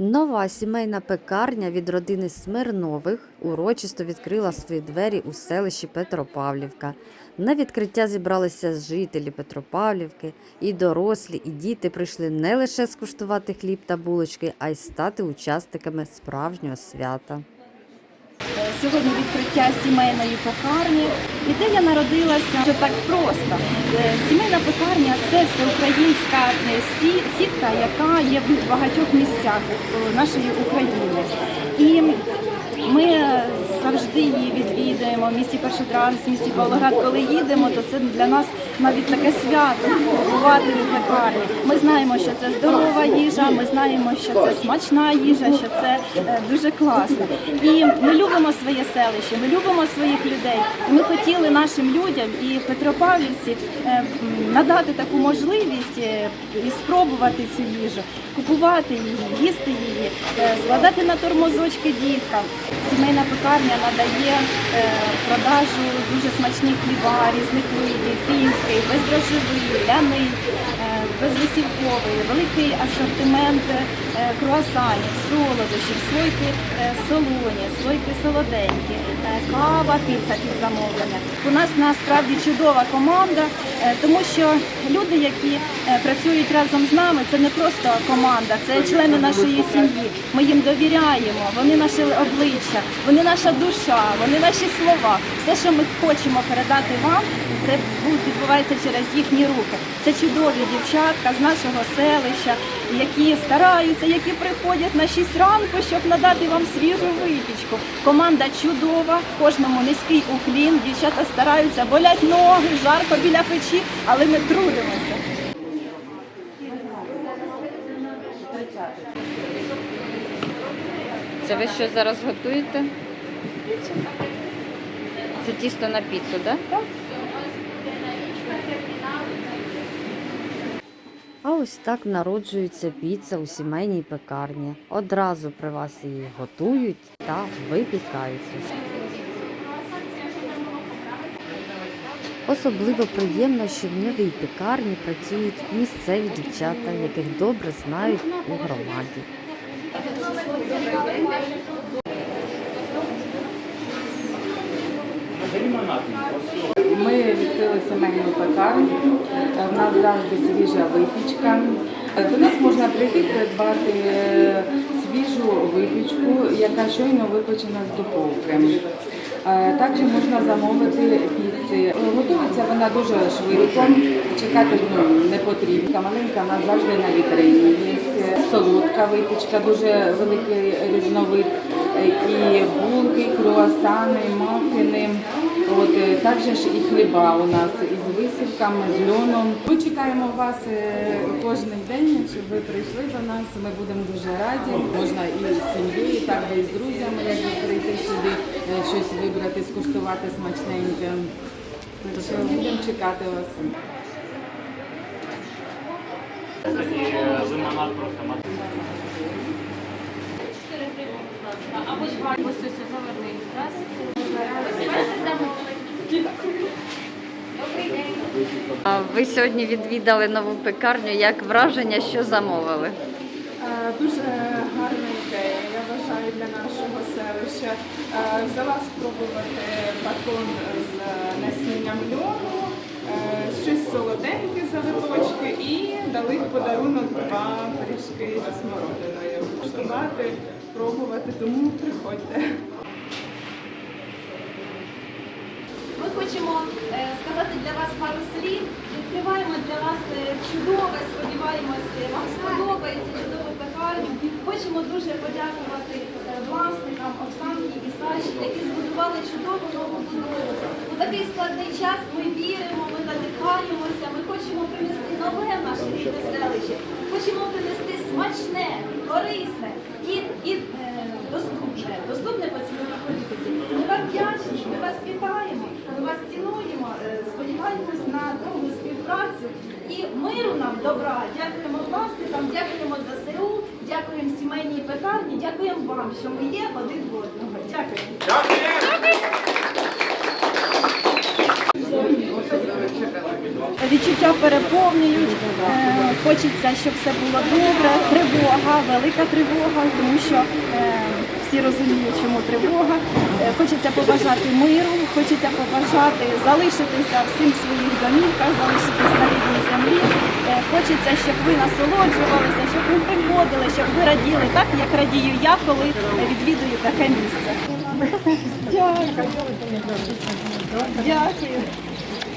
Нова сімейна пекарня від родини Смирнових урочисто відкрила свої двері у селищі Петропавлівка. На відкриття зібралися жителі Петропавлівки, і дорослі, і діти прийшли не лише скуштувати хліб та булочки, а й стати учасниками справжнього свята. Сьогодні відкриття сімейної пекарні. Ідея народилася вже так просто. Е, Сімейна пекарня це всеукраїнська е, сітка, яка є в багатьох місцях е, нашої України. І ми завжди її відвідуємо в місті Першотранс, в місті Павлоград. Коли їдемо, то це для нас навіть таке свято побувати в пекарні. Ми знаємо, що це здорова їжа, ми знаємо, що це смачна їжа, що це е, дуже класно. І ми любимо своє селище, ми любимо своїх людей. Ми хотіли нашим людям і Петропавлівці е, надати таку можливість е, і спробувати цю їжу, купувати її, їсти її, складати на тормозочки діткам. Сімейна пекарня надає продажу дуже смачних хліба, різних видів, фінський, бездрожжевий, ляний, е, безвисівковий, великий асортимент е, круасанів, солодощів, слойки е, солоні, слойки солоденькі, кава, піца під замовлення. У нас насправді чудова команда, тому що люди, які е, працюють разом з нами, це не просто команда, це члени нашої сім'ї. Ми їм довіряємо, вони наше обличчя, вони наша душа, вони наші слова. Все, що ми хочемо передати вам, це відбувається через їхні руки. Це чудові дівчатка з нашого селища, які стараються, які приходять на 6 ранку, щоб надати вам свіжу випічку. Команда чудова, кожному низький уклін. Дівчата стараються, болять ноги, жарко біля печі, але ми трудимося. Це ви що зараз готуєте? Це тісто на піцу, так? Так. А ось так народжується піца у сімейній пекарні. Одразу при вас її готують та випікають. Особливо приємно, що в новій пекарні працюють місцеві дівчата, яких добре знають у громаді. Ми відкрили сімейну пекарню. У нас завжди свіжа випічка. До нас можна прийти придбати е, свіжу випічку, яка щойно випечена з духовки. Е, Також можна замовити піци. Готується вона дуже швидко, чекати ну, не потрібно. Маленька нас завжди на вітрині є. Солодка випічка, дуже великий різновид. Е, І булки, круасани, мафіни. От е, також і хліба у нас із висівками, з льоном. Ми чекаємо вас е, кожен день, щоб ви прийшли до нас. Ми будемо дуже раді. Можна і з сім'єю, так і з друзями, ви прийти сюди, е, щось вибрати, скуштувати смачненьке. Так що будемо чекати вас. Ви сьогодні відвідали нову пекарню. Як враження, що замовили? Е, Дуже гарна ідея, я вважаю, для нашого селища. Е, Взяла спробувати батон з насінням льону, е, щось солоденьке завиточки і дали в подарунок два пиріжки зі смородиною. Куштувати, пробувати, тому приходьте. Ми хочемо е, сказати для вас пару слів. Відкриваємо для вас е, чудове, сподіваємось, е, вам сподобається чудову пекарню. Хочемо дуже подякувати е, власникам Оксанки і Саші, які збудували чудову нову будову. У такий складний час ми віримо, ми надихаємося, ми хочемо принести нове в наше рідне селище. Хочемо принести смачне, корисне і, і е, доступне, доступне по ціновій політиці. Ми вам вдячні, ми вас вітаємо, ми вас цінуємо, е, сподіваємось на довгу співпрацю і миру нам, добра. Дякуємо власникам, дякуємо ЗСУ, дякуємо сімейній пекарні, дякуємо вам, що ми є один в одного. Дякуємо. Відчуття переповнюють. Е, Хочеться, щоб все було добре. Тривога, велика тривога, тому що е, всі розуміють, чому тривога. Е, Хочеться побажати миру, хочеться побажати залишитися всім своїх домівках, залишитися на рідній землі. Е, Хочеться, щоб ви насолоджувалися, щоб ви приходили, щоб ви раділи так, як радію я, коли відвідую таке місце. Дякую. Дякую.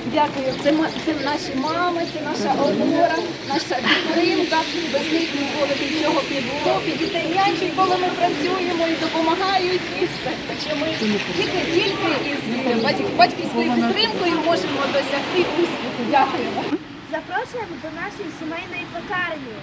Дякую. Це, це наші мами, це наша опора, наша підтримка. Без них ніколи нічого б не було. І дітей нянчить, коли ми працюємо і допомагають, і все. Тільки тільки із е, батьківською підтримкою можемо досягти успіху. Дякуємо. Запрошуємо до нашої сімейної пекарні.